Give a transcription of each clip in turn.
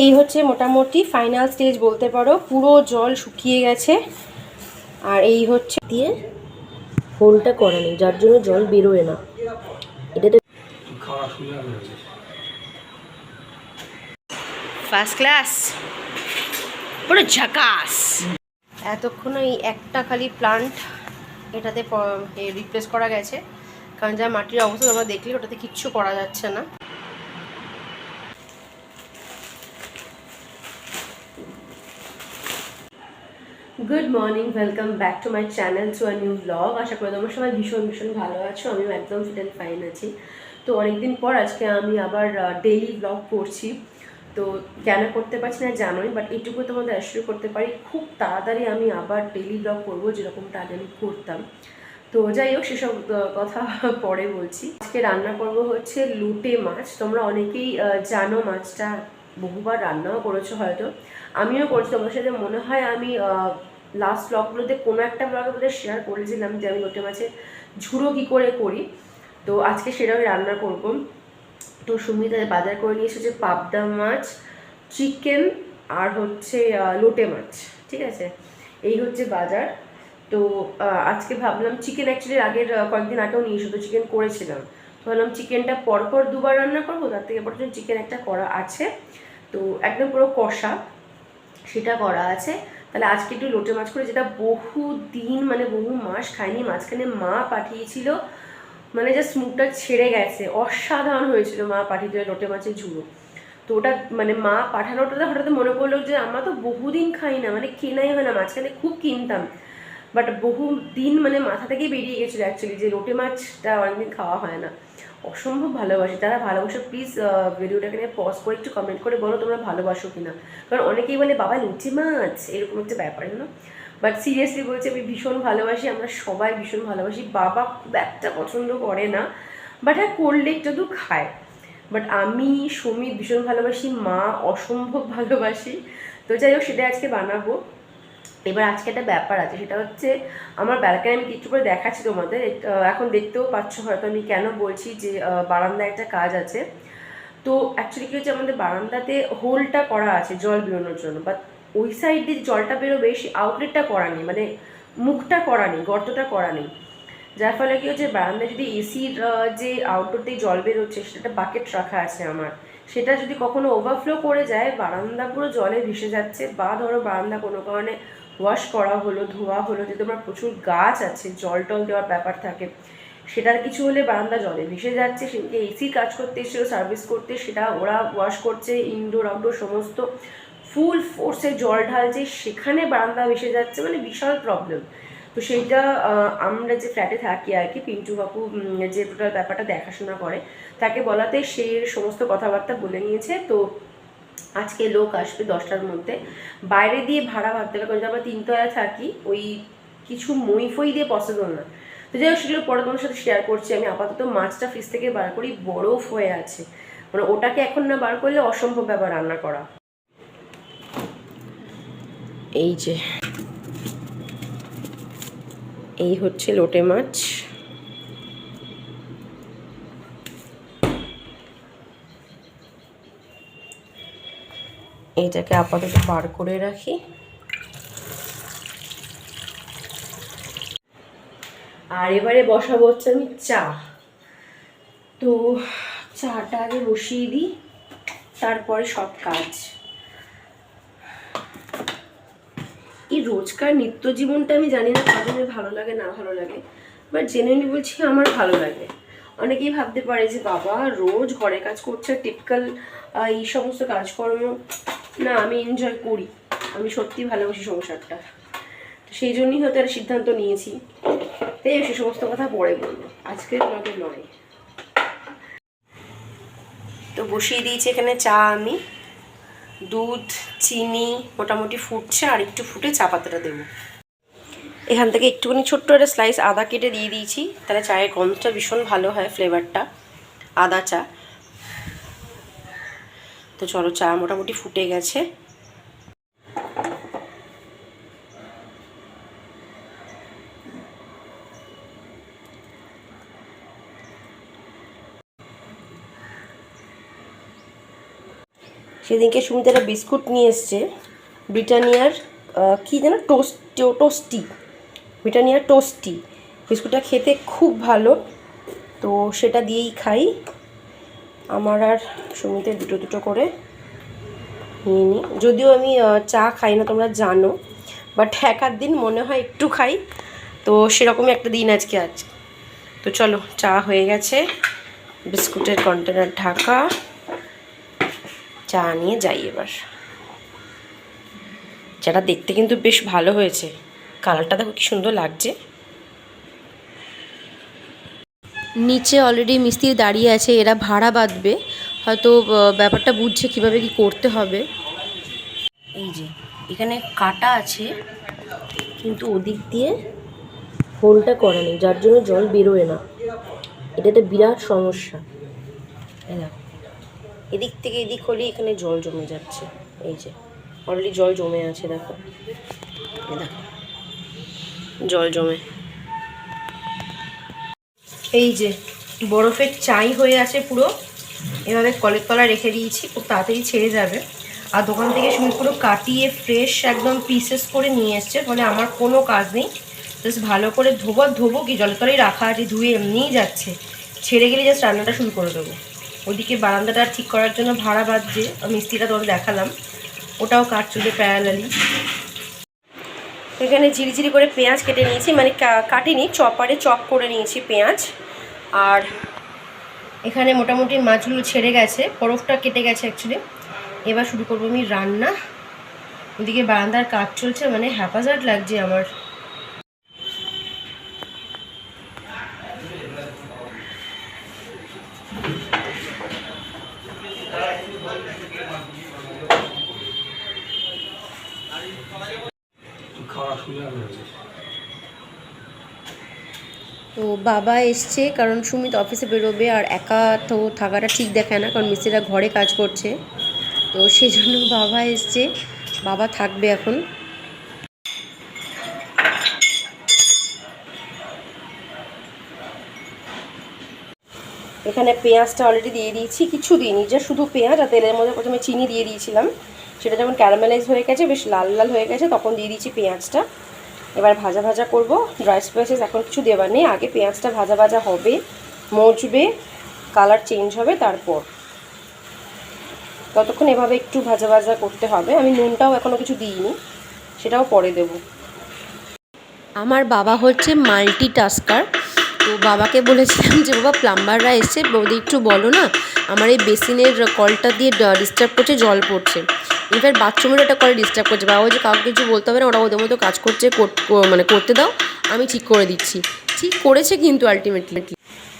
এই হচ্ছে মোটামুটি ফাইনাল স্টেজ বলতে পারো। পুরো জল শুকিয়ে গেছে। আর এই হচ্ছে দিয়ে হোলটা করা নেই যার জন্য জল বেরোয় না। এটাতে ফার্স্ট ক্লাস পুরো ঝাকাস। এতক্ষণ এই একটা খালি প্লান্ট এটাতে রিপ্লেস করা গেছে। কারণ যা মাটির অবস্থা তোমরা দেখলে ওটাতে কিচ্ছু করা যাচ্ছে না। Good morning welcome back to my channel to a new blog আশা করি তোমার সবাই ভীষণ ভীষণ ভালো আছো। আমিও একদম ফিট অ্যান্ড ফাইন আছি। তো অনেকদিন পর আজকে আমি আবার ডেইলি ব্লগ করছি। তো কেন করতে পারছি না জানোই বাট এইটুকু তোমাদের অ্যাসিওর করতে পারি, খুব তাড়াতাড়ি আমি আবার ডেইলি ব্লগ করব, যেরকমটা আগে আমি করতাম। তো যাই হোক, সেসব কথা পরে বলছি। আজকে রান্না করব হচ্ছে লুটে মাছ। তোমরা অনেকেই জানো মাছটা বহুবার রান্নাও করেছ হয়তো। আমিও করছি তোমার সাথে মনে হয় আমি লাস্ট ব্লগগুলোতে কোনো একটা ব্লগে বোধহয় শেয়ার করেছিলাম যে আমি লোটে মাছের ঝুড়ো কী করে করি। তো আজকে সেটা আমি রান্না করব। তো সুমিতা বাজার করে নিয়ে এসেছে পাবদা মাছ চিকেন আর হচ্ছে লোটে মাছ, ঠিক আছে? এই হচ্ছে বাজার। তো আজকে ভাবলাম চিকেন অ্যাকচুয়ালি আগের কয়েকদিন আগেও নিয়ে এসেছ চিকেন করেছিলাম। তো ভাবলাম চিকেনটা পরপর দুবার রান্না করব, তার থেকে পর চিকেন একটা করা আছে। তো একদম পুরো কষা, সেটা করা আছে। তাহলে আজকে একটু লোটে মাছ করে যেটা বহু দিন মানে বহু মাস খাইনি, মাঝখানে মা পাঠিয়েছিল মানে জাস্ট মুখটা ছেড়ে গেছে, অসাধারণ হয়েছিল মা পাঠিয়েছিল লোটে মাছের ঝুড়ো। তো ওটা মানে মা পাঠানোটাতে হঠাৎ মনে পড়ল যে আমরা তো বহুদিন খাই না মানে কেনাই হয় না, মাঝখানে খুব কিনতাম। বাট বহু দিন মানে মাথা থেকেই বেরিয়ে গেছিল অ্যাকচুয়ালি যে লোটে মাছটা অনেকদিন খাওয়া হয় না। অসম্ভব ভালোবাসি। তারা ভালোবাসো প্লিজ ভিডিওটাকে নিয়ে পজ করে, একটু কমেন্ট করে বলো তোমরা ভালোবাসো কিনা। কারণ অনেকেই বলে, বাবা, লুচি মাছ? এরকম একটা ব্যাপার না বাট সিরিয়াসলি বলছি, আমি ভীষণ ভালোবাসি, আমরা সবাই ভীষণ ভালোবাসি। বাবা খুব একটা পছন্দ করে না বাট হ্যাঁ করলে একটু খায়। বাট আমি, সুমিত ভীষণ ভালোবাসি, মা অসম্ভব ভালোবাসি। তো যাই হোক সেটা আজকে বানাবো। এবার আজকে একটা ব্যাপার আছে, সেটা হচ্ছে আমার ব্যালকানি আমি কিছু করে দেখাচ্ছি তোমাদের। এখন দেখতেও পাচ্ছ হয়তো আমি কেন বলছি যে বারান্দায় একটা কাজ আছে। তো অ্যাকচুয়ালি কী হচ্ছে আমাদের বারান্দাতে হোলটা করা আছে জল বেরোনোর জন্য বাট ওই সাইড দিয়ে জলটা বেরোবে, সেই আউটলেটটা করা নেই মানে মুখটা করা নেই, গর্তটা করা নেই। যার ফলে কি হচ্ছে, বারান্দায় যদি এসির যে আউটডোর দিয়ে জল বেরোচ্ছে, সেটা বাকেট রাখা আছে আমার। সেটা যদি কখনো ওভারফ্লো করে যায়, বারান্দা পুরো জলে ভেসে যাচ্ছে, বা ধরো বারান্দা কোনো কারণে ওয়াশ করা হলো ধোয়া হলো যদি তোমার প্রচুর গাছ আছে জল টল দেওয়ার ব্যাপার থাকে সেটার কিছু হলে বারান্দা জলে ভেসে যাচ্ছে সেদিকে এসি কাজ করতে এসেছিল সার্ভিস করতে সেটা ওরা ওয়াশ করছে ইনডোর আউটডোর সমস্ত ফুল ফোর্সে জল ঢালছে সেখানে বারান্দা ভেসে যাচ্ছে মানে বিশাল প্রবলেম তো সেইটা আমরা যে ফ্ল্যাটে থাকি আর কি পিন্টু উম, যে টোটাল ব্যাপারটা দেখাশোনা করে তাকে বলাতে সে সমস্ত কথাবার্তা বলে নিয়েছে তো আজকে লোক আসবে দশটার মধ্যে। বাইরে দিয়ে ভাড়া ভাবতে হবে, কারণ আমরা তিনতলায় থাকি, ওই কিছু মই ফই দিয়ে পসিবল না। তো যাই হোক, সেগুলো পরে তোমার সাথে শেয়ার করছি। আমি আপাতত মাছটা ফ্রিজ থেকে বার করি, বরফ হয়ে আছে। মানে ওটাকে এখন না বার করলে অসম্ভব ব্যাপার রান্না করা। এই যে, এই হচ্ছে লোটে মাছ। এইটাকে আপাতত বার করে রাখি। আর এবারে বসাবো হচ্ছে আমি চা। তো চাটা আগে বসিয়ে দিই, তারপরে সব কাজ। এই রোজকার নিত্য জীবনটা আমি জানি না কাজনের ভালো লাগে, না ভালো লাগে বাট জেনুইনলি বলছি আমার ভালো লাগে। অনেকেই ভাবতে পারে যে বাবা রোজ ঘরে কাজ করছে টিপিক্যাল এই সমস্ত কাজকর্ম না, আমি এনজয় করি। আমি সত্যি ভালোবাসি সংসারটা। তো সেই জন্যই হয়তো একটা সিদ্ধান্ত নিয়েছি। তাই সে সমস্ত কথা পরে বলব। আজকে ব্লগে নয়। তো বসিয়ে দিয়েছি এখানে চা আমি। দুধ, চিনি, মোটামুটি ফুটছে, আর একটু ফুটে চা পাতাটা দেবো। এখান থেকে একটুখানি ছোট্ট একটা স্লাইস আদা কেটে দিয়ে দিয়েছি। তাহলে চায়ের গন্ধটা ভীষণ ভালো হয় ফ্লেভারটা আদা চা। তো চলো চা মোটামুটি ফুটে গেছে। সেদিনকে সুমিত একটা বিস্কুট নিয়ে এসছে, ব্রিটানিয়ার কি যেন টোস্ট টোস্টি, ব্রিটানিয়ার টোস্টি। বিস্কুটটা খেতে খুব ভালো, তো সেটা দিয়েই খাই। আমার আর সুমিতের দুটো দুটো করে নিয়ে নিই যদিও আমি চা খাই না, তোমরা জানো বাট এক দিন মনে হয় একটু খাই। তো সেরকমই একটা দিন আজকে, আজ। তো চলো, চা হয়ে গেছে। বিস্কুটের কন্টেনার ঢাকা। চা নিয়ে যাই এবার। চাটা দেখতে কিন্তু বেশ ভালো হয়েছে। কালারটা দেখো কি সুন্দর লাগছে। নিচে অলরেডি মিস্ত্রি দাঁড়িয়ে আছে, এরা ভাড়া বাঁধবে। হয়তো ব্যাপারটা বুঝছে কীভাবে কি করতে হবে। এই যে, এখানে কাটা আছে, কিন্তু ওদিক দিয়ে হোলটা করা নেই, যার জন্য জল বেরোয় না। এটা একটা বিরাট সমস্যা। এদিক থেকে এদিক হলে এখানে জল জমে যাচ্ছে। এই যে অলরেডি জল জমে আছে, দেখো। দেখো, জল জমে। এই যে বরফের চাই হয়ে আছে পুরো। এভাবে কলের তলায় রেখে দিয়েছি, খুব তাড়াতাড়ি ছেড়ে যাবে। আর দোকান থেকে শুনে পুরো কাটিয়ে ফ্রেশ একদম পিসেস করে নিয়ে এসছে, ফলে আমার কোনো কাজ নেই। জাস্ট ভালো করে ধোবো ধোবো কি, জলের তলায় রাখা আছে, ধুয়ে এমনিই যাচ্ছে। ছেড়ে গেলে জাস্ট রান্নাটা শুরু করে দেবো। ওদিকে বারান্দাটা ঠিক করার জন্য ভাড়া বাঁধছে মিস্ত্রিটা তোর দেখালাম। ওটাও কাটছিল প্যারালালি এখানে ঝিরিঝিরি করে পেঁয়াজ কেটে নিয়েছি মানে কাটিনি, চপারে চপ করে নিয়েছি পেঁয়াজ। আর এখানে মোটামুটি মাছগুলো ছেড়ে গেছে, বরফটা কেটে গেছে অ্যাকচুয়ালি এবার শুরু করব আমি রান্না। ওদিকে বারান্দার কাজ চলছে মানে হ্যাপাজার্ড লাগছে আমার। বাবা এসছে, কারণ সুমিত অফিসে বেরোবে আর একা তো থাকাটা ঠিক দেখায় না, কারণ মিস্ত্রিরা ঘরে কাজ করছে। তো সেই জন্য বাবা এসছে, বাবা থাকবে এখন। এখানে পেঁয়াজটা অলরেডি দিয়ে দিয়েছি, কিছু দিইনি যে শুধু পেঁয়াজ আর তেলের মধ্যে প্রথমে চিনি দিয়ে দিয়েছিলাম। সেটা যখন ক্যারামেলাইজ হয়ে গেছে, বেশ লাল লাল হয়ে গেছে, তখন দিয়ে দিয়েছি পেঁয়াজটা। এবার ভাজা ভাজা করব। ড্রাই স্পাইসেস এখন কিছু দেওয়ার নেই। আগে পেঁয়াজটা ভাজা ভাজা হবে, মজবে কালার চেঞ্জ হবে তারপর। ততক্ষণ এভাবে একটু ভাজা ভাজা করতে হবে। আমি নুনটাও এখনও কিছু দিইনি, সেটাও পরে দেবো। আমার বাবা হচ্ছে মাল্টি টাস্কার তো বাবাকে বলেছিলাম যে, বাবা প্লাম্বাররা এসছে, বৌদি একটু বলো না? আমার এই বেসিনের কলটা দিয়ে ডিস্টার্ব করছে, জল পড়ছে। ইনফ্যাক্ট বাথরুমের একটা কলে ডিস্টার্ব করছে। বাবা যে কাউকে কিছু বলতে হবে না, ওরা ওদের মতো কাজ করছে, কর- কর- মানে করতে দাও, আমি ঠিক করে দিচ্ছি। ঠিক করেছে কিন্তু আলটিমেটলি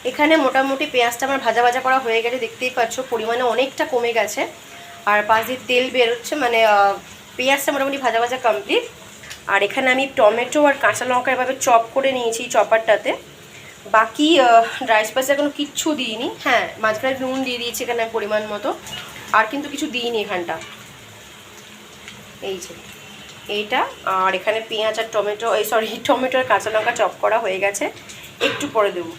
এখানে মোটামুটি পেঁয়াজটা আমার ভাজা ভাজা করা হয়ে গেছে, দেখতেই পাচ্ছ, পরিমাণে অনেকটা কমে গেছে। আর পাশ দিয়ে তেল বেরোচ্ছে মানে পেঁয়াজটা মোটামুটি ভাজা ভাজা কমপ্লিট আর এখানে আমি টমেটো আর কাঁচা লঙ্কা এভাবে চপ করে নিয়েছি চপারটাতে। বাকি ড্রাই স্পাইস এখনও কিচ্ছু দিইনি। হ্যাঁ মাঝখানে নুন দিয়ে দিয়েছি এখানে পরিমাণ মতো। আর কিন্তু কিছু দিইনি এখানটা। এই যে, এইটা। আর এখানে পেঁয়াজ আর টমেটো, এই সরি, টমেটো আর কাঁচা লঙ্কা চপ করা হয়ে গেছে। একটু পরে দেবো।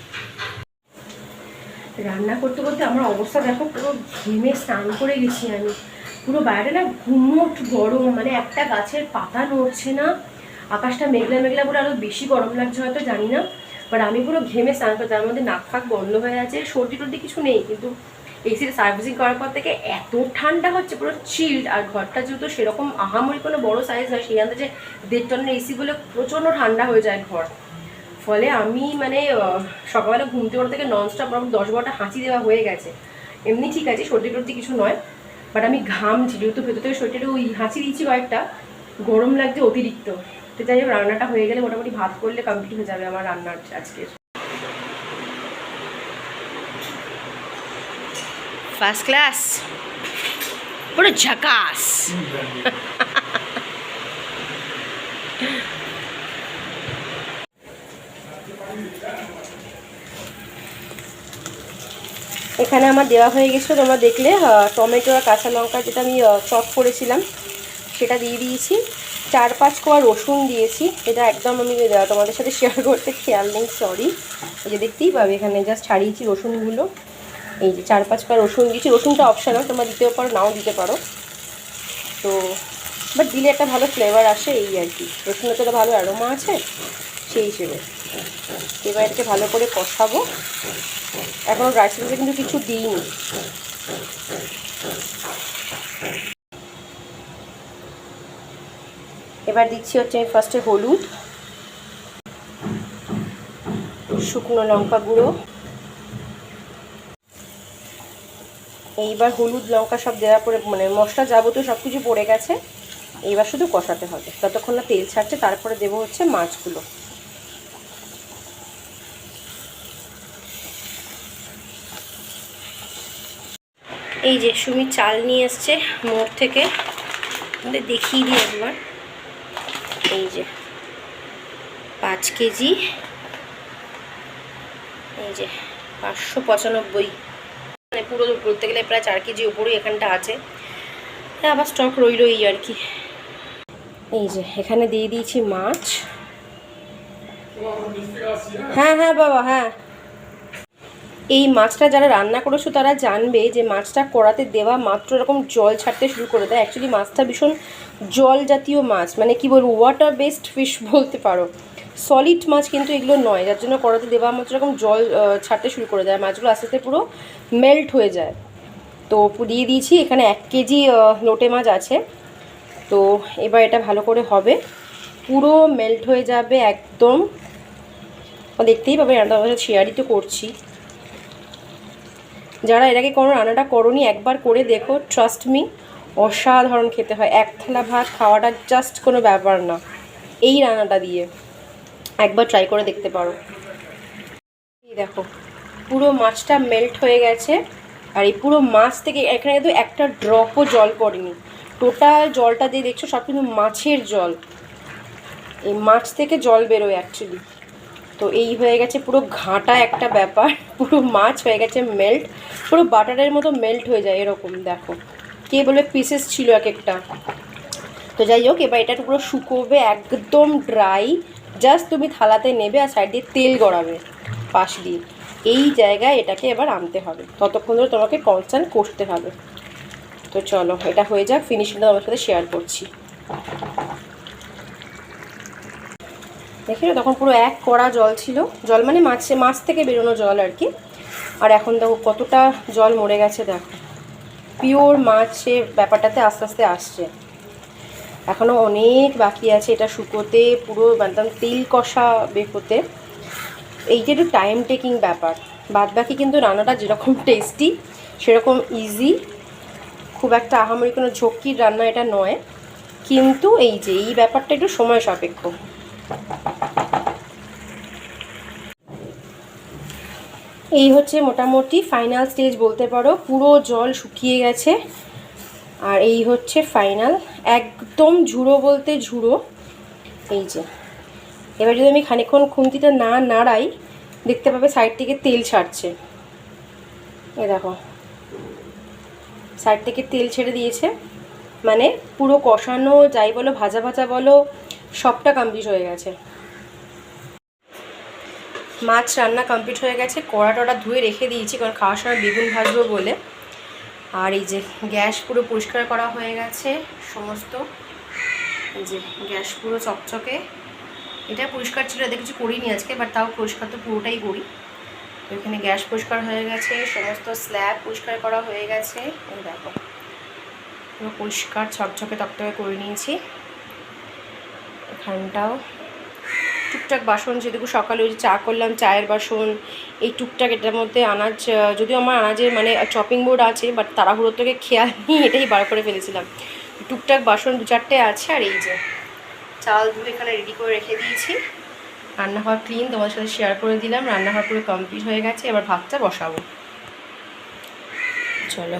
রান্না করতে করতে আমার অবস্থা দেখো, পুরো ঘেমে স্নান করে গেছি আমি। পুরো বাইরে না ঘুমোট গরম মানে একটা গাছের পাতা নড়ছে না। আকাশটা মেঘলা মেঘলা করে আরও বেশি গরম লাগছে হয়তো, জানি না। বাট আমি পুরো ঘেমে স্নান করতে তার মধ্যে নাক ফাঁক বন্ধ হয়ে আছে। সর্দি টর্দি কিছু নেই, কিন্তু এসির সার্ভিসিং করার পর থেকে এত ঠান্ডা হচ্ছে, পুরো চিল্ড আর ঘরটা যেহেতু সেরকম আহামরি কোনো বড় সাইজ নয় সেই আন্দাজে দেড় টনের এসি বলে প্রচণ্ড ঠান্ডা হয়ে যায় ঘর। ফলে আমি মানে সকালবেলা ঘুম থেকে ওঠা থেকে ননস্টপ আমার দশ বারোটা হাঁচি দেওয়া হয়ে গেছে। এমনি ঠিক আছে, সর্দি টর্দি কিছু নয় বাট আমি ঘামছি, যেহেতু ভেতর থেকে শরীরটা ওই হাঁচি দিচ্ছি কয়েকটা, গরম লাগছে অতিরিক্ত। তো যাই হোক, রান্নাটা হয়ে গেলে মোটামুটি ভাত করলে কমপ্লিট হয়ে যাবে আমার রান্নার আজকের। ফার্স্ট ক্লাস পুরো ঝাকাস। এখানে আমার দেওয়া হয়ে গেছিল তোমরা দেখলে টমেটো আর কাঁচা লঙ্কা যেটা আমি চপ করেছিলাম, সেটা দিয়ে দিয়েছি। চার পাঁচ কোয়া রসুন দিয়েছি, এটা একদম আমি তোমাদের সাথে শেয়ার করতে খেয়াল নেই সরি যে দেখতেই পাবে এখানে জাস্ট ছাড়িয়েছি রসুনগুলো। এই যে চার পাঁচ কোয়া রসুন দিয়েছি। রসুনটা অপশনাল তোমরা দিতেও পারো, নাও দিতে পারো। তো বাট দিলে একটা ভালো ফ্লেভার আসে এই আর কি। রসুনের তো ভালো অ্যারোমা আছে, সেই হিসেবে। এবার এটাকে ভালো করে কষাবো। এখনও ড্রাই কিন্তু কিছু দিইনি। এবার দিচ্ছি হচ্ছে আমি ফার্স্টে হলুদ, শুকনো লঙ্কা গুঁড়ো। এইবার হলুদ, লঙ্কা সব দেওয়ার পরে মানে মশলা যাবতীয় সব কিছু পড়ে গেছে। এইবার শুধু কষাতে হবে। ততক্ষণ না তেল ছাড়ছে, তারপরে দেবো হচ্ছে মাছগুলো। এই যে সুমি চাল নিয়ে এসছে মোড় থেকে। দেখিয়ে দিই একবার। এই যে পাঁচ কেজি। এই যে পাঁচশো পঁচানব্বই। মানে পুরো বলতে গেলে প্রায় চার কেজি উপরেই এখানটা আছে। হ্যাঁ আবার স্টক রইল এই আর কি। এই যে, এখানে দিয়ে দিয়েছি মাছ। হ্যাঁ হ্যাঁ বাবা হ্যাঁ। এই মাছটা যারা রান্না করেছ তারা জানবে যে মাছটা কড়াতে দেওয়া মাত্র এরকম জল ছাড়তে শুরু করে দেয়। অ্যাকচুয়ালি মাছটা ভীষণ জল জাতীয় মাছ। মানে কি বলব ওয়াটার বেসড ফিশ বলতে পারো। সলিড মাছ কিন্তু এগুলো নয়, যার জন্য কড়াতে দেওয়া মাত্র এরকম জল ছাড়তে শুরু করে দেয়। মাছগুলো আস্তে আস্তে পুরো মেল্ট হয়ে যায়। তো দিয়ে দিয়েছি, এখানে এক কেজি লোটে মাছ আছে। তো এবার এটা ভালো করে হবে। পুরো মেল্ট হয়ে যাবে একদম। দেখতেই পাবে রান্না আমার শেয়ারই তো করছি। যারা এর আগে কোনো রান্নাটা করনি, একবার করে দেখো ট্রাস্ট মি অসাধারণ খেতে হয়। এক থালা ভাত খাওয়াটা জাস্ট কোনো ব্যাপার না। এই রান্নাটা দিয়ে। একবার ট্রাই করে দেখতে পারো। এই দেখো, পুরো মাছটা মেল্ট হয়ে গেছে আর এই পুরো মাছ থেকে এখানে কিন্তু একটা ড্রপও জল পড়েনি। টোটাল জলটা দিয়ে দেখছ, সব কিন্তু মাছের জল। এই মাছ থেকে জল বেরোয় অ্যাকচুয়ালি তো এই হয়ে গেছে পুরো ঘাঁটা একটা ব্যাপার। পুরো মাছ হয়ে গেছে মেল্ট পুরো বাটারের মতো মেল্ট হয়ে যায় এরকম, দেখো। কে বলবে? পিসেস ছিল এক একটা। তো যাই হোক, এবার এটা পুরো শুকোবে একদম ড্রাই জাস্ট তুমি থালাতে নেবে আর সাইড দিয়ে তেল গড়াবে পাশ দিয়ে। এই জায়গায় এটাকে এবার আনতে হবে। ততক্ষণ ধরে তোমাকে কনস্ট্যান্ট কষতে হবে। তো চলো, এটা হয়ে যাক। ফিনিশিংটা তোমার সাথে শেয়ার করছি। দেখে তখন পুরো এক কড়া জল ছিল। জল মানে মাছে, মাছ থেকে বেরোনো জল আর কি। আর এখন দেখো কতটা জল মরে গেছে, দেখো। পিওর মাছের ব্যাপারটাতে আস্তে আস্তে আসছে। এখনও অনেক বাকি আছে, এটা শুকোতে পুরো একদম তেল কষা বের হতে এইটা একটু টাইম টেকিং ব্যাপার, বাদ বাকি কিন্তু রান্নাটা যেরকম টেস্টি সেরকম ইজি খুব একটা আহামরি কোনো ঝক্কির রান্না এটা নয়। কিন্তু এই যে, এই ব্যাপারটা একটু সময় সাপেক্ষ। এই হচ্ছে মোটামুটি ফাইনাল স্টেজ বলতে পারো, পুরো জল শুকিয়ে গেছে। আর এই হচ্ছে ফাইনাল। একদম ঝুড়ো বলতে ঝুড়ো। এই যে। এবার যদি আমি খানিকক্ষণ খুন্তিটা না নাড়াই, দেখতে পাবে সাইড থেকে তেল ছাড়ছে। এ দেখো। সাইড থেকে তেল ছেড়ে দিয়েছে। মানে পুরো কষানো, যাই বলো, ভাজা ভাজা বলো, সবটা কমপ্লিট হয়ে গেছে। মাছ রান্না কমপ্লিট হয়ে গেছে। কড়া টড়া ধুয়ে রেখে দিয়েছি, কারণ খাওয়ার সময় বেগুন ভাজবো বলে। আর এই যে গ্যাস পুরো পরিষ্কার করা হয়ে গেছে, সমস্ত। এই যে গ্যাস পুরো চকচকে। এটা পরিষ্কার ছিল এদের কিছু করিনি আজকে বাট তাও পরিষ্কার তো পুরোটাই করি। তো এখানে গ্যাস পরিষ্কার হয়ে গেছে, সমস্ত স্ল্যাব পরিষ্কার করা হয়ে গেছে। দেখো, পুরো পরিষ্কার ছকছকে তকতকে করে নিয়েছি। এখানটাও টুকটাক বাসন, যেটুকু সকালে ওই চা করলাম, চায়ের বাসন, এই টুকটাক এটার মধ্যে আনাজ যদিও আমার আনাজের মানে চপিং বোর্ড আছে বাট তাড়াহুড়োর থেকে খেয়াল নিয়ে এটাই বার করে ফেলেছিলাম। টুকটাক বাসন দু চারটে আছে, আর এই যে চাল ধুয়ে এখানে রেডি করে রেখে দিয়েছি। রান্নাঘর ক্লিন তোমাদের সাথে শেয়ার করে দিলাম, রান্নাঘর পুরো কমপ্লিট হয়ে গেছে, এবার ভাতটা বসাবো। চলো।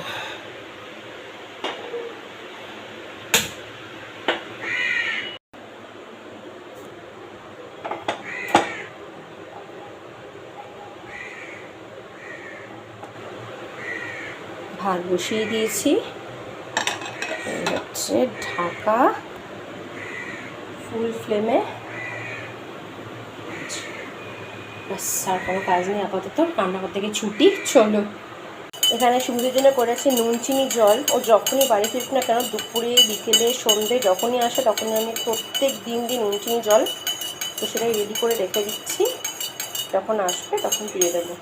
ভাত বসিয়ে দিয়েছি। হচ্ছে ঢাকা ফুল ফ্লেমে আর কোনো কাজ নেই আপাতত, রান্নাঘর থেকে ছুটি, চলো। এখানে সুবিধার জন্য করেছি নুন, চিনি, জল। ও যখনই বাড়ি ফিরুক না কেন, দুপুরে, বিকেলে সন্ধ্যে যখনই আসে, তখনই আমি প্রত্যেক দিন দিন নুন, চিনি, জল, তো সেটাই রেডি করে রেখে দিচ্ছি। যখন আসবে তখন দিয়ে দেবো।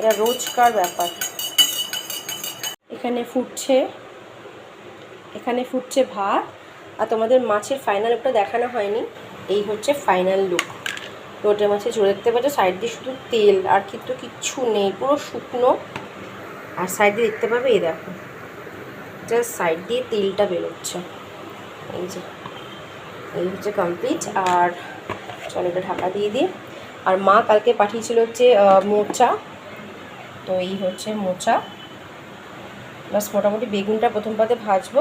এটা রোজকার ব্যাপার। এখানে ফুটছে এখানে ফুটছে ভাত, আর তোমাদের মাছের ফাইনাল লুকটা দেখানো হয়নি। এই হচ্ছে ফাইনাল লুক লোটে মাছের ঝোল দেখতে পাচ্ছ সাইড দিয়ে শুধু তেল, আর কিন্তু কিচ্ছু নেই, পুরো শুকনো। আর সাইড দিয়ে দেখতে পাবে, এই দেখো জাস্ট সাইড দিয়ে তেলটা বেরোচ্ছে। এই যে, এই হচ্ছে কমপ্লিট আর চলো এটা ঢাকা দিয়ে দিই। আর মা কালকে পাঠিয়েছিল হচ্ছে মোচা তো এই হচ্ছে মোচা। বাস মোটামুটি বেগুনটা প্রথম পাতে ভাজবো,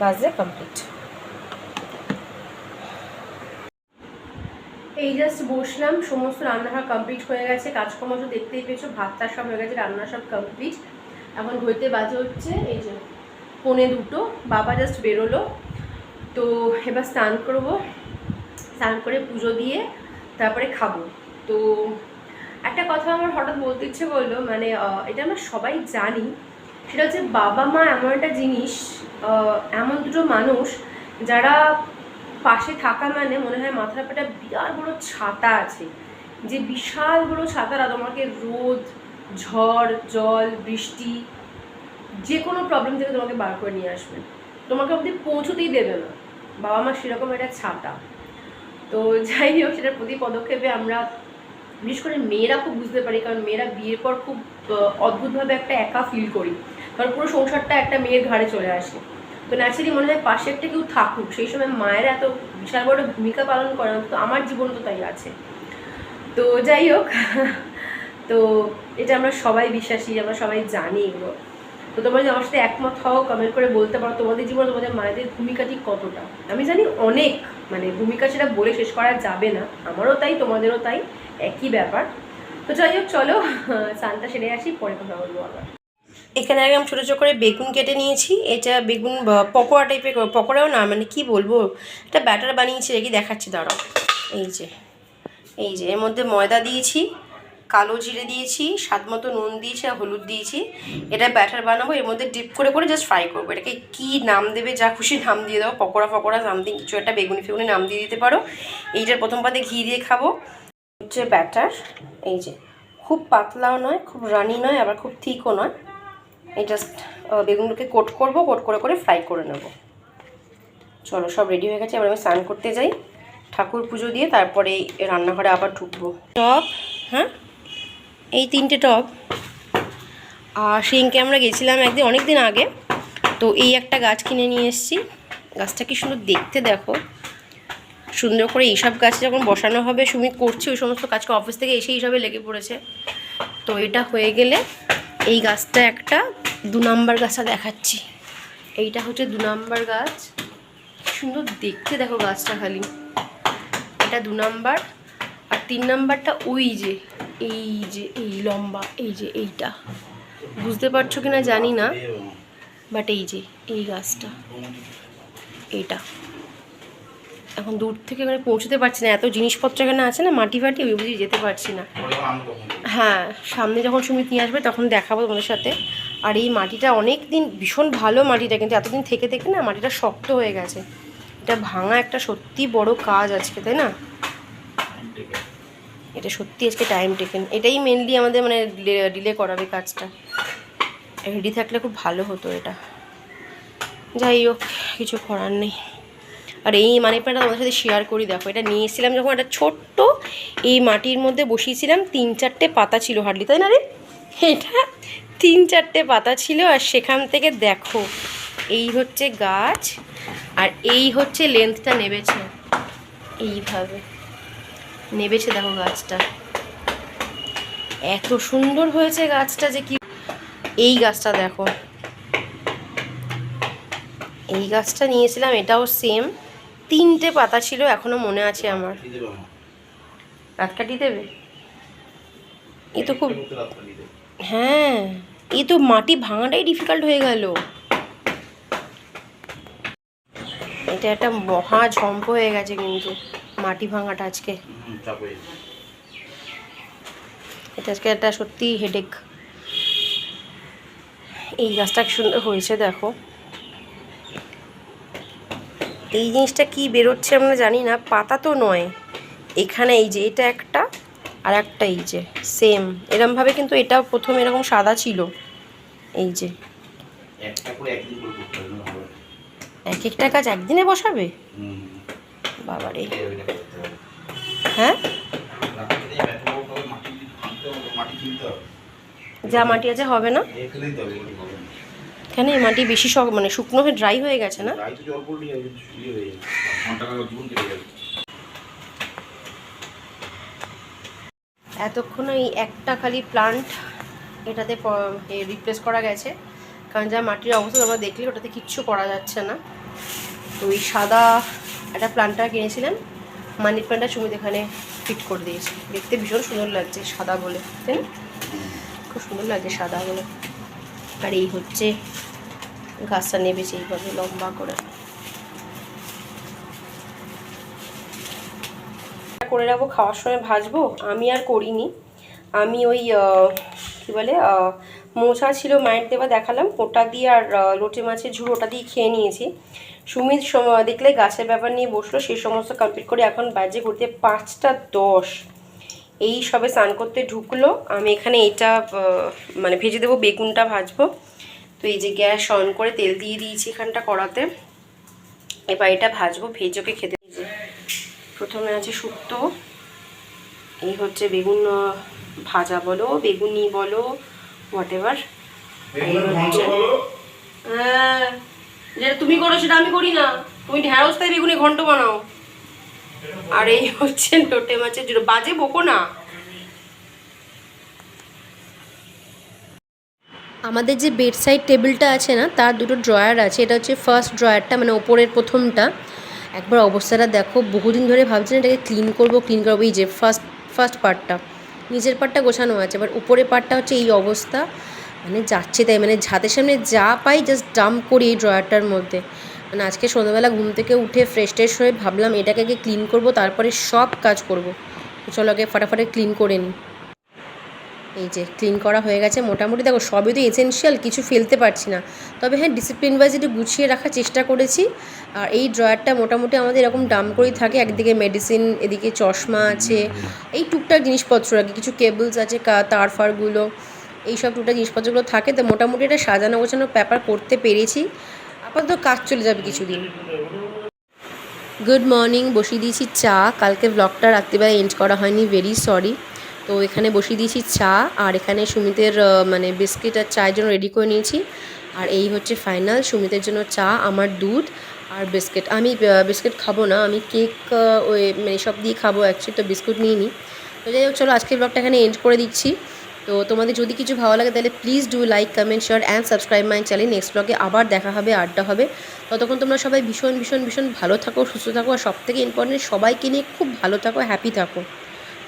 ভাজলে কমপ্লিট এই জাস্ট বসলাম, সমস্ত রান্নাঘর কমপ্লিট হয়ে গেছে, কাজকর্ম তো দেখতেই পেয়েছ ভাতটা সব হয়ে গেছে, রান্না সব কমপ্লিট এখন ঘড়িতে বাজে হচ্ছে, এই যে পনে দুটো, বাবা জাস্ট বেরোলো। তো এবার স্নান করব, স্নান করে পুজো দিয়ে তারপরে খাব। তো একটা কথা আমার হঠাৎ বলতে ইচ্ছে করল মানে এটা আমরা সবাই জানি, সেটা হচ্ছে বাবা মা এমন একটা জিনিস এমন দুটো মানুষ যারা পাশে থাকা মানে মনে হয় মাথার পেটা বিরাট বড় ছাতা আছে, যে বিশাল বড় ছাতারা তোমাকে রোদ, ঝড়, জল, বৃষ্টি, যে কোনো প্রবলেম থেকে তোমাকে বার করে নিয়ে আসবে। তোমাকে অবধি পৌঁছতেই দেবে না। বাবা মা সেরকম একটা ছাতা। তো যাই হোক, সেটার প্রতি পদক্ষেপে আমরা বিশেষ করে মেয়েরা খুব বুঝতে পারি, কারণ মেয়েরা বিয়ের পর খুব অদ্ভুতভাবে একটা একা ফিল করি। কারণ পুরো সংসারটা একটা মেয়ের ঘাড়ে চলে আসে। তো ন্যাচারালি মনে হয় পাশে একটা কেউ থাকুক, সেই সময় মায়ের এত বিশাল বড় ভূমিকা পালন করে তো আমার জীবন তো তাই আছে। তো যাই হোক, তো এটা আমরা সবাই বিশ্বাসী, আমরা সবাই জানি এগুলো। তো তোমরা আমার সাথে একমত হও কমেন্ট করে বলতে পারো তোমাদের জীবনে তোমাদের মায়েদের ভূমিকাটি কতটা। আমি জানি অনেক মানে ভূমিকা সেটা বলে শেষ করা যাবে না, আমারও তাই, তোমাদেরও তাই, একই ব্যাপার। তো যাই হোক, চলো, স্নানটা সেরে আসি, পরে কথা বলব আবার। এখানে একদম ছোটো ছোটো করে বেগুন কেটে নিয়েছি, এটা বেগুন পকোড়া টাইপের পকোড়াও না মানে কি বলব এটা ব্যাটার বানিয়েছি রেখে দেখাচ্ছি, দাঁড়াও, এই যে এই যে, এর মধ্যে ময়দা দিয়েছি কালো জিরে দিয়েছি স্বাদ মতো নুন দিয়েছি আর হলুদ দিয়েছি। এটা ব্যাটার বানাবো এর মধ্যে ডিপ করে করে জাস্ট ফ্রাই করব। এটাকে কী নাম দেবে যা খুশি নাম দিয়ে দেবো পকোড়া ফকোড়া সামথিং কিছু একটা বেগুনি ফেগুনি নাম দিয়ে দিতে পারো। এইটার প্রথম পাতে ঘি দিয়ে খাব। হচ্ছে ব্যাটার এই যে খুব পাতলাও নয় খুব রানি নয় আবার খুব থিকও নয়। এই জাস্ট বেগুনগুলোকে কোট করব কোট করে করে ফ্রাই করে নেব। চলো সব রেডি হয়ে গেছে এবার আমি স্নান করতে যাই। ঠাকুর পুজো দিয়ে তারপরে এই রান্নাঘরে আবার ঢুকবো। টপ হ্যাঁ? এই তিনটে টপ। আর সিংকে আমরা গেছিলাম একদিন অনেক দিন আগে। তো এই একটা গাছ কিনে নিয়ে এসেছি। গাছটা কি সুন্দর দেখতে দেখো। সুন্দর করে এইসব গাছ যখন বসানো হবে, সুমিত করছে, ওই সমস্ত কাজকে অফিস থেকে এসে এইসবে লেগে পড়েছে। তো এটা হয়ে গেলে এই গাছটা একটা দু নাম্বার গাছটা দেখাচ্ছি। এইটা হচ্ছে দু নাম্বার গাছ। সুন্দর দেখতে দেখো গাছটা খালি। এটা দু নাম্বার। তিন নাম্বারটা ওই যে, এই যে, এই লম্বা, এই যে, এইটা। বুঝতে পারছ কি না জানি না বাট এই যে, এই গাছটা, এইটা। এখন দূর থেকে মানে পৌঁছতে পারছি না, এত জিনিসপত্র এখানে আছে না, মাটি ফাটি ওই বুঝি যেতে পারছি না। হ্যাঁ সামনে যখন সুমিত নিয়ে আসবে, তখন দেখাবো তোমাদের সাথে। আর এই মাটিটা অনেক দিন ভীষণ ভালো মাটিটা, কিন্তু এতদিন থেকে থেকে না মাটিটা শক্ত হয়ে গেছে। এটা ভাঙা একটা সত্যি বড় কাজ আজকে, তাই না? এটা সত্যি আজকে টাইম টেকেন এটাই মেনলি আমাদের মানে ডিলে করাবে কাজটা। রেডি থাকলে খুব ভালো হতো এটা। যাই হোক, কিছু করার নেই। আর এই মানি প্ল্যান্টটা তোমাদের সাথে শেয়ার করি, দেখো, এটা নিয়ে এসেছিলাম যখন একটা ছোট্ট এই মাটির মধ্যে বসিয়েছিলাম, তিন চারটে পাতা ছিল হার্ডলি তাই না রে? এটা তিন চারটে পাতা ছিল, আর সেখান থেকে দেখো, এই হচ্ছে গাছ, আর এই হচ্ছে লেন্থটা নেবেছে। এইভাবে। নেবেছে দেখো গাছটা। এত সুন্দর হয়েছে গাছটা যে কি এই গাছটা দেখো। এই গাছটা নিয়েছিলাম এটাও সেম তিনটে পাতা ছিল এখনও মনে আছে আমার। রাত দেবে? এ তো খুব হ্যাঁ এ তো মাটি ভাঙাটাই ডিফিকাল্ট হয়ে গেল। এটা একটা মহা ঝম্প হয়ে গেছে কিন্তু। মাটি ভাঙাটা আজকে। এটা আজকে একটা সত্যি হেডেক এই গাছটা সুন্দর হয়েছে দেখো। এই জিনিসটা কি বেরোচ্ছে আমরা জানি না পাতা তো নয়। এখানে এই যে এটা একটা আর একটা এই যে সেম এরমভাবে কিন্তু এটা প্রথম এরকম সাদা ছিল। এই যে। এক একটা গাছ একদিনে বসাবে? হুম। বাবারে। এই হ্যাঁ? যা মাটি আছে হবে না? এখানেই তো হবে এগুলো হবে না। এখানে এই মাটি বেশি শখ মানে শুকনো হয়ে ড্রাই হয়ে গেছে না? এতক্ষণ এই একটা খালি প্লান্ট এটাতে রিপ্লেস করা গেছে। কারণ যা মাটির অবস্থা তোমরা দেখলে ওটাতে কিচ্ছু করা যাচ্ছে না। তো ওই সাদা একটা প্লান্টটা কিনেছিলাম মানি প্লান্টটা সুমিত এখানে ফিট করে দিয়েছে। দেখতে ভীষণ সুন্দর লাগছে, সাদা বলে, তাই না? খুব সুন্দর লাগছে সাদা বলে। আর এই হচ্ছে গাছটা নেবেছে এইভাবে লম্বা করে। করে রাখব খাওয়ার সময় ভাজবো। আমি আর করিনি। আমি ওই কি বলে মোচা ছিল মায়ের দেওয়া দেখালাম, ওটা দিয়ে আর লোটে মাছের ঝুড়ো ওটা দিয়ে খেয়ে নিয়েছি। সুমিত সম- দেখলে গাছের ব্যাপার নিয়ে বসল সেই সমস্ত কমপ্লিট করে এখন বাজে ঘুরতে পাঁচটা দশ। এই সবে স্নান করতে ঢুকলো আমি এখানে এটা মানে ভেজে দেবো বেগুনটা ভাজবো। তো এই যে গ্যাস অন করে তেল দিয়ে দিয়েছি এখানটা কড়াতে। এবার এটা ভাজবো ভেজে ওকে খেতে যে প্রথমে আছে শুক্তো এই হচ্ছে বেগুন ভাজা বলো বেগুনি বলো হোয়াট এভার হ্যাঁ। যেটা তুমি করো সেটা আমি করি না। তুমি ঢ্যাঁড়স তাই বেগুনি ঘন্ট বানাও। আর এই হচ্ছে লোটে মাছের জুড়ো বাজে বকো না। আমাদের যে বেড সাইড টেবিলটা আছে না, তার দুটো ড্রয়ার আছে। এটা হচ্ছে ফার্স্ট ড্রয়ারটা মানে ওপরের প্রথমটা। একবার অবস্থাটা দেখো। বহুদিন ধরে ভাবছেন এটাকে ক্লিন করব ক্লিন করব। এই যে ফার্স্ট ফার্স্ট পার্টটা নিচের পার্টটা গোছানো আছে। এবার উপরের পার্টটা হচ্ছে এই অবস্থা। মানে যাচ্ছে তাই মানে হাতের সামনে যা পাই জাস্ট ডাম্প করি এই ড্রয়ারটার মধ্যে। মানে আজকে সন্ধ্যাবেলা ঘুম থেকে উঠে ফ্রেশ ট্রেশ হয়ে ভাবলাম এটাকে আগে ক্লিন করব, তারপরে সব কাজ করব। চলো আগে ফাটাফাটি ক্লিন করে নিই। এই যে ক্লিন করা হয়ে গেছে মোটামুটি। দেখো সবই তো এসেনশিয়াল কিছু ফেলতে পারছি না। তবে হ্যাঁ ডিসিপ্লিন ওয়াইজ একটু গুছিয়ে রাখার চেষ্টা করেছি। আর এই ড্রয়ারটা মোটামুটি আমাদের এরকম ডাম করেই থাকে। একদিকে মেডিসিন এদিকে চশমা আছে। এই টুকটাক জিনিসপত্র রাখি কিছু কেবলস আছে, কা- তার ফারগুলো এই সব টুকটাক জিনিসপত্রগুলো থাকে, তো মোটামুটি এটা সাজানো গোছানো ব্যাপার করতে পেরেছি। আপাতত কাজ চলে যাবে কিছুদিন। গুড মর্নিং বসিয়ে দিয়েছি চা। কালকে ব্লগটা রাত্রিবেলা এন্ড করা হয়নি ভেরি সরি তো এখানে বসিয়ে দিয়েছি চা, আর এখানে সুমিতের মানে বিস্কিট আর চায়ের জন্য রেডি করে নিয়েছি। আর এই হচ্ছে ফাইনাল সুমিতের জন্য চা, আমার দুধ আর বিস্কিট আমি বিস্কিট খাব না, আমি কেক ওই মানে সব দিয়ে খাব অ্যাকচুয়ালি তো বিস্কুট নিয়ে নিই তো যাই হোক, চলো আজকের ব্লগটা এখানে এন্ড করে দিচ্ছি। তো তোমাদের যদি কিছু ভালো লাগে, তাহলে please do like comment share and subscribe my channel next ব্লগে আবার দেখা হবে, আড্ডা হবে। ততক্ষণ তোমরা সবাই ভীষণ ভীষণ ভীষণ ভালো থাকো, সুস্থ থাকো আর সব থেকে ইম্পর্টেন্ট সবাইকে নিয়ে খুব ভালো থাকো হ্যাপি থাকো।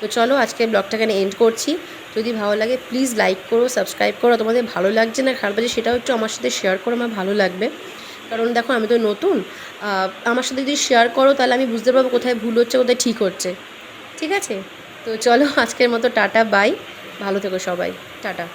তো চলো আজকের ব্লগটা এখানে এন্ড করছি। যদি ভালো লাগে প্লিজ লাইক করো সাবস্ক্রাইব করো। তোমাদের ভালো লাগছে না, খারাপ লাগছে, সেটাও একটু আমার সাথে শেয়ার করো, আমার ভালো লাগবে। কারণ দেখো, আমি তো নতুন। আমার সাথে যদি শেয়ার করো, তাহলে আমি বুঝতে পারব কোথায় ভুল হচ্ছে, কোথায় ঠিক হচ্ছে। ঠিক আছে? তো চলো আজকের মতো টাটা বাই ভালো থেকো সবাই টাটা।